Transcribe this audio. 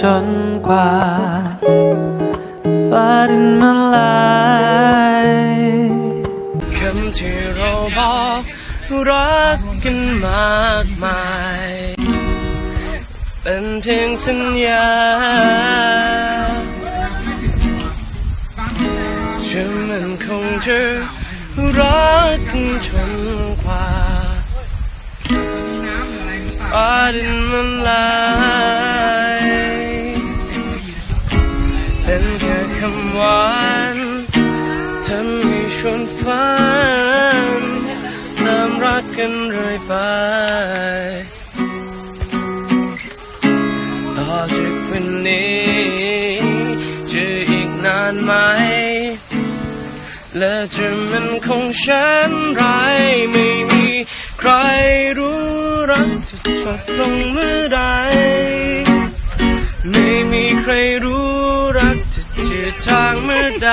จนกว่าฟ้าดินมาลายคำที่เราบอกรักกันมากมาย เป็นเพียงสัญญาฉันมันคงจะรักกันจนกว่าฟ้าดินมันลาย เป็นแค่คำหวานทำให้ชวนฝันเริ่มรักกันเรื่อยไป ต่อจากวันนี้จะอีกนานไหม และจะมันคงฉันไรไม่มีใครรู้รักจะจบลงเมื่อใด ไม่มีใครรู้ ทางเมื่อใด